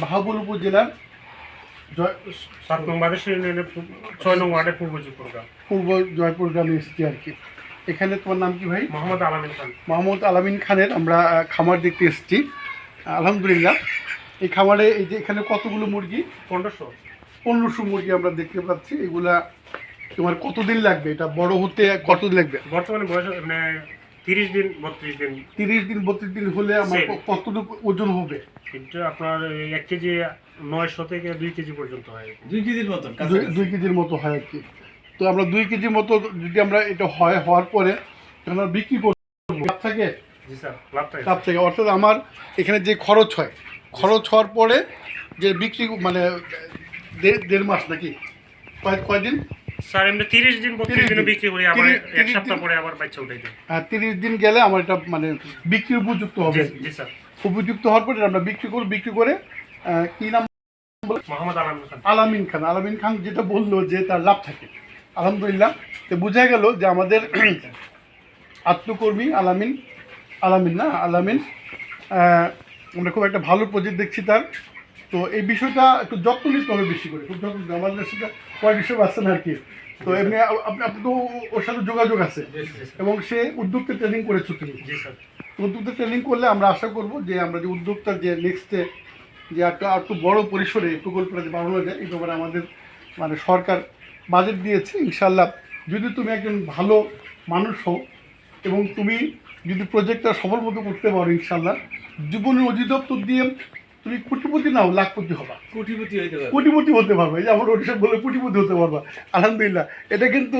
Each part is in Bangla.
বাহাবুল উপজেলার জয়- সাত নং ছয় নং ওয়ার্ডের পূর্ব চুপুরগা পূর্ব জয়পুর গ্রামে এসেছি আর কি। এখানে তোমার নাম কি ভাই? মোহাম্মদ আলামিন খান। মোহাম্মদ আলামিন খানের আমরা খামার দেখতে এসেছি। আলহামদুলিল্লাহ। এই খামারে এই যে এখানে কতগুলো মুরগি? পনেরোশো। পনেরোশো মুরগি আমরা দেখতে পাচ্ছি। এগুলা তোমার কতদিন লাগবে? এটা বড় হতে কতদিন লাগবে? বর্তমানে বয়স মানে তিরিশ দিন বত্রিশ দিন। তিরিশ দিন বত্রিশ দিন হলে আমার কতটুকু ওজন হবে? কিন্তু আপনার এই এক কেজি নয়শো থেকে দুই কেজি পর্যন্ত হয়। দুই কেজির মতন দুই- কেজির মতো হয় আর কি। তো আমরা দুই কেজির মতো যদি আমরা এটা হয় হওয়ার পরে আমরা বিক্রি করব। লাভ থাকে? জি স্যার লাভটা লাভ থেকে। অর্থাৎ আমার এখানে যে খরচ হয় খরচ হওয়ার পরে যে বিক্রি মানে দেড় দেড় মাস নাকি? কয় কয়দিন? স্যার এমনি তিরিশ দিন বত্রিশ 30 দিনে দিন। বিক্রি করি আবার এক সপ্তাহ পরে আবার বাচ্চা উঠাই দিই আর তিরিশ দিন গেলে আমার এটা মানে বিক্রি উপযুক্ত হবে। জি জি স্যার। উপযুক্ত হওয়ার পরে আমরা বিক্রি করব বিক্রি করে কি নাম মোহাম্মদ আলামিন খান। আলামিন খান। আলামিন খান যেটা বলল যে তার লাভ থাকে। আলহামদুলিল্লাহ তো বোঝা গেল যে আমাদের আত্মকর্মী আলামিন আলামিন না আলামিন আহ, আমরা খুব একটা ভালো প্রজেক্ট দেখছি তার। তো এই বিষয়টা একটু যত্ন নিতে হবে বেশি করে। খুব যত্ন। আমাদের সেটা কয়েক বিষয় আছে না আর কি। তো এমনি আপনি তো ওর সাথে যোগাযোগ আছে। এবং সে উদ্যোক্তা ট্রেনিং করেছ তুমি। উদ্যোক্তা ট্রেনিং করলে আমরা আশা করব যে আমরা যে উদ্যোক্তা যে নেক্সটে যে একটা আর একটু বড় পরিসরে এই প্রকল্পটা যে বাড়ানো যায় এই ব্যাপারে আমাদের মানে সরকার বাজেট দিয়েছে। ইনশাল্লাহ যদি তুমি একজন ভালো মানুষ হও এবং তুমি যদি প্রজেক্টটা সফল মতো করতে পারো ইনশাল্লাহ জীবনের অধিদপ্তর দিয়ে তুমি কোটিপতি নাও লাখপতি হবা। কোটিপতি হইতে পারবে। কোটিপতি হতে পারবে এই যে আমার ওটিসব বলে কোটিপতি হতে পারবা। আলহামদুলিল্লাহ এটা কিন্তু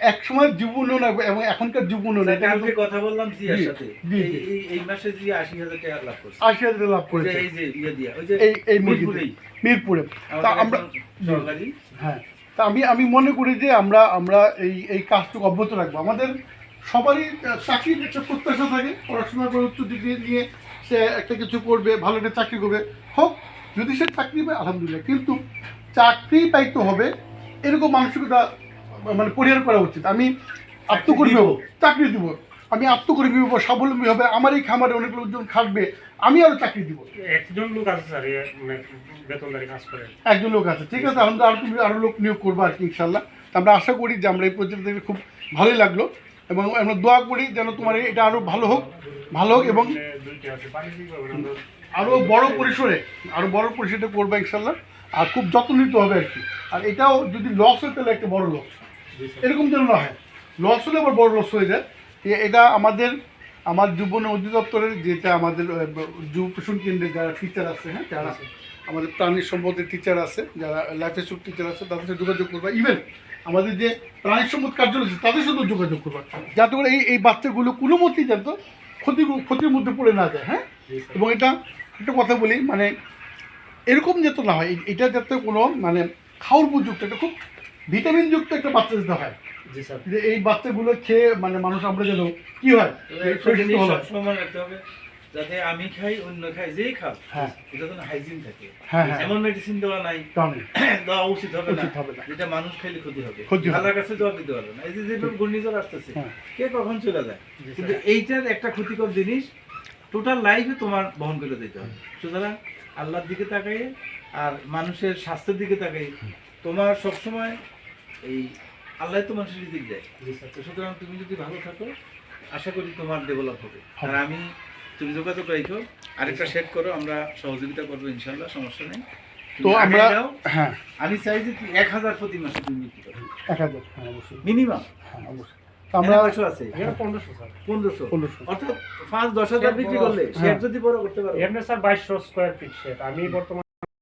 এক সময় জীবনও না এবং এখনকার জীবনও না কালকে কথা বললাম জিয়ার সাথে। এই- জি। মাসে আশি হাজার টাকা লাভ করছে। আশি হাজার লাভ এই করেছে। এই যে ইয়ে দিয়া ওই যে এই এই মুরগিতে মিরপুরে। তা আমরা হ্যাঁ তা আমি আমি মনে করি যে আমরা আমরা এই এই কাজটুকু অব্যাহত রাখব। আমাদের সবারই চাকরির একটা প্রত্যাশা থাকে পড়াশোনা করে উচ্চ ডিগ্রি নিয়ে সে একটা কিছু করবে ভালো একটা চাকরি করবে। হোক যদি সে চাকরি পায় আলহামদুলিল্লাহ। কিন্তু চাকরি পাইতে হবে এরকম মানসিকতা মানে পরিহার করা উচিত। আমি আত্মকর্মী। হব চাকরি দিব। আমি আত্মকর্মী হব স্বাবলম্বী হবে আমার এই খামারে অনেক লোকজন খাটবে আমি আরও চাকরি দিব। একজন লোক আছে স্যার মানে বেতনদারি কাজ করে। একজন লোক আছে ঠিক আছে আমরা আরও তুমি আরও লোক নিয়োগ করব আর কি ইনশাল্লাহ আমরা আশা করি যে আমরা এই প্রজেক্ট দেখে খুব ভালোই লাগল। এবং আমরা দোয়া করি যেন তোমার এটা আরও ভালো হোক ভালো হোক এবং আরও বড় পরিসরে আরও বড় পরিসরে করবে ইনশাল্লাহ আর খুব যত্ন নিতে হবে আর কি। আর এটাও যদি লস হয় তাহলে একটা বড় লস এরকম যেন না হয়। লস হলে আবার বড় লস হয়ে যায়। এটা আমাদের আমার যুবন অধিদপ্তরের যেটা আমাদের যুব পোষণ কেন্দ্রে যারা টিচার আছে হ্যাঁ যারা আছে আমাদের প্রাণী সম্পদের টিচার আছে যারা লাইফ স্কুল টিচার আছে তাদের সাথে যোগাযোগ করবা। ইভেন আমাদের যে প্রাণী সম্পদ কার্যালয় আছে তাদের সাথেও যোগাযোগ করবা। যাতে করে এই এই বাচ্চাগুলো কোনো মতেই যাতে ক্ষতি ক্ষতির মধ্যে পড়ে না যায় হ্যাঁ? এবং এটা একটা কথা বলি মানে এরকম যাতে না হয় এটা যাতে কোনো মানে খাওয়ার উপযুক্ত একটা খুব ভিটামিনযুক্ত একটা বাচ্চা যাতে হয়। জি স্যার। যে এই বাচ্চাগুলো খেয়ে মানে মানুষ আমরা যেন কি হয় রাখতে হবে যাতে আমি খাই অন্য খাই যেই খাও হ্যাঁ। এটা যেন হাইজিন থাকে। হ্যাঁ হ্যাঁ। এমন মেডিসিন দেওয়া নাই দেওয়া উচিত হবে না। উচিত হবে না। যেটা মানুষ খেলে ক্ষতি হবে। আল্লাহর কাছে জবাব দিতে পারবে না। এই যে যেভাবে ঘূর্ণিঝড় আসতেছে। কে কখন চলে যায়? কিন্তু এইটার একটা ক্ষতিকর জিনিস টোটাল লাইফে তোমার বহন করে দিতে হবে। সুতরাং আল্লাহর দিকে তাকাই আর মানুষের স্বাস্থ্যের দিকে তাকাই তোমার সবসময় এই আল্লাহ তো মানুষের রিজিক দেয় তো সুতরাং তুমি যদি ভালো থাকো আশা করি তোমার ডেভেলপ হবে। আর আমি তুমি যোগাযোগ রাখো আরেকটা সেট করো আমরা সহযোগিতা করব ইনশাল্লাহ সমস্যা নেই। তো আমরা হ্যাঁ। আমি চাই যে তুই এক হাজার প্রতি মাসে তুমি বিক্রি করো। এক হাজার হ্যাঁ অবশ্যই। মিনিমাম হ্যাঁ অবশ্যই। আমরা আছে? পনেরোশো পনেরোশো? পনেরোশো। অর্থাৎ পাঁচ দশ হাজার বিক্রি করলে হ্যাঁ। শেয়ার যদি বড় করতে পারো। এমনি স্যার বাইশশো স্কোয়ার ফিট সেট আমি বর্তমানে